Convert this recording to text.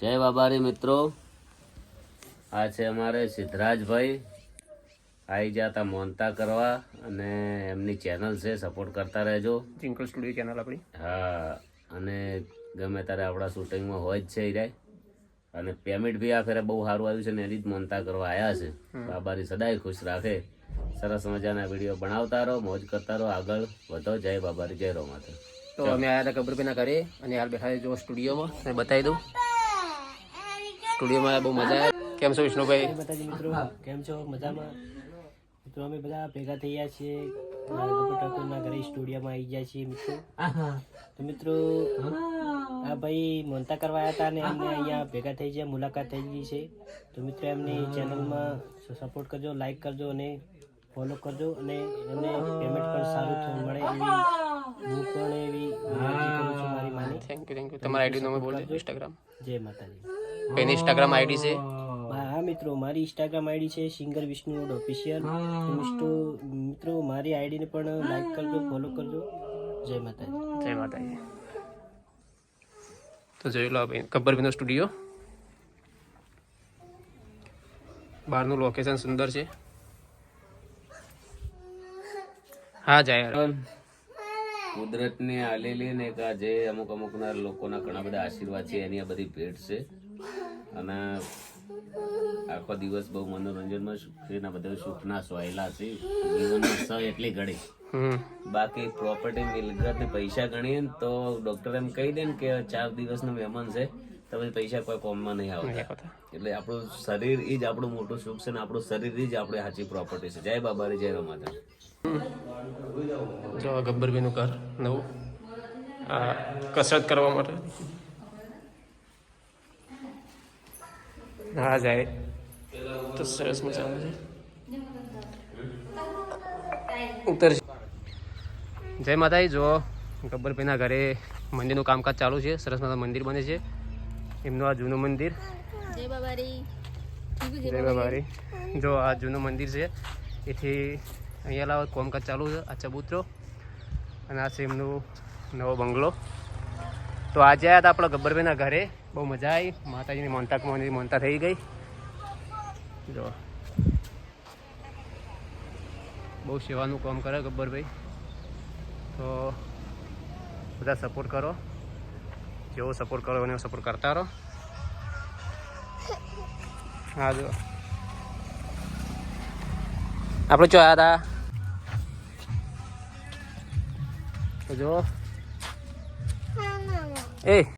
જય બાબારી મિત્રો. આ છે અમારે સિદ્ધરાજભાઈ. આવી જતા મોનતા કરવા અને એમની ચેનલ છે સપોર્ટ કરતા રહેજો. જિંકલ સ્ટુડિયો ચેનલ આપણી. હા અને ગમે ત્યારે આપણા શૂટિંગમાં હોય જ છે એ રાય. અને પેમેન્ટ બી આ ફેરે બહુ સારું આવ્યું છે ને એની જ મોનતા કરવા આવ્યા છે. બાબારી સદાય ખુશ રાખે. સરસ મજાના વીડિયો બનાવતા રહો મોજ કરતા રહો. આગળ વધો. જય બાબારી જય રો માતા તો અમે આવ્યા હતા ગબ્બરભાઈના ઘરે અને હાલ બેઠા જો સ્ટુડિયોમાં. અને બતાવી દઉં. સ્ટુડિયોમાં બહુ મજા આવે. કેમ છો વિષ્ણુભાઈ? બતાજી મિત્રો. કેમ છો? મજામાં? મિત્રો અમે બધા ભેગા થઈ ગયા છીએ ઠાકોરના ઘરે સ્ટુડિયોમાં આવી ગયા છીએ મિત્રો. તો મિત્રો આ ભાઈ મોનતા કરવા આવ્યા હતા અને અમને અહીંયા ભેગા થઈ ગયા મુલાકાત થઈ ગઈ છે. તો મિત્રો એમની ચેનલમાં સપોર્ટ કરજો લાઈક કરજો અને ફોલો કરજો અને એમને પેમેન્ટ પણ સારું મળે એવી તમારા આઈડી નંબર બોલજો ઇન્સ્ટાગ્રામ જય માતાજી. કઈ ઇન્સ્ટાગ્રામ આઈડી છે? હા મિત્રો મારી ઇન્સ્ટાગ્રામ આઈડી છે સિંગર વિષ્ણુ ઓફિશિયલ મિત્રો મારી આઈડીને પણ લાઈક કરજો ફોલો કરજો. જય માતાજી. જય માતાજી. તો જોઈ લો ભાઈ વિનો સ્ટુડિયો. બહારનું લોકેશન સુંદર છે. હા જાય કુદરતને આલેલી ને કા જે અમુક અમુક ના લોકોના ઘણા બધા આશીર્વાદ છે એની આ બધી ભેટ છે. અને આખો દિવસ બહુ મનોરંજનમાં સુખીના બધા સુખના સોયલા છે. જીવન સ એટલી ઘડી બાકી પ્રોપર્ટી મિલકત ને પૈસા ગણીએ ને તો ડોક્ટર એમ કહી દે ને કે ચાર દિવસનો મહેમાન છે. તો પછી પૈસા કોઈ કોમમાં નહીં આવતા. એટલે આપણું શરીર એ જ આપણું મોટું સુખ છે ને આપણું શરીર એ જ આપણી સાચી પ્રોપર્ટી છે. જય બાબા જય રમાતા જો આ ગબ્બરભાઈનું ઘર નવું. આ કસરત કરવા માટે. હા જાય. તો સરસ મજાનું છે. ઉત્તર જય માતાજી જો ગબ્બરભાઈના ઘરે મંદિરનું કામકાજ ચાલુ છે. સરસ માતા મંદિર બને છે. એમનું આ જૂનું મંદિર. જય બાબારી. જો આ જૂનું મંદિર છે. એથી અહીંયા લાવ કોમકાજ ચાલુ છે આ ચબૂતરો અને આ છે એમનું નવો બંગલો. તો આજે આવ્યા હતા આપણા ગબ્બરભાઈના ઘરે. બહુ મજા આવી માતાજીની મોનતા મોની મોનતા થઈ ગઈ. જો. બહુ સેવાનું કામ કરે ગબ્બરભાઈ. તો બધા સપોર્ટ કરો. જેવો સપોર્ટ કરો એનો સપોર્ટ કરતા રહો હા જો આપણે ચો આવ્યા હતા જો એ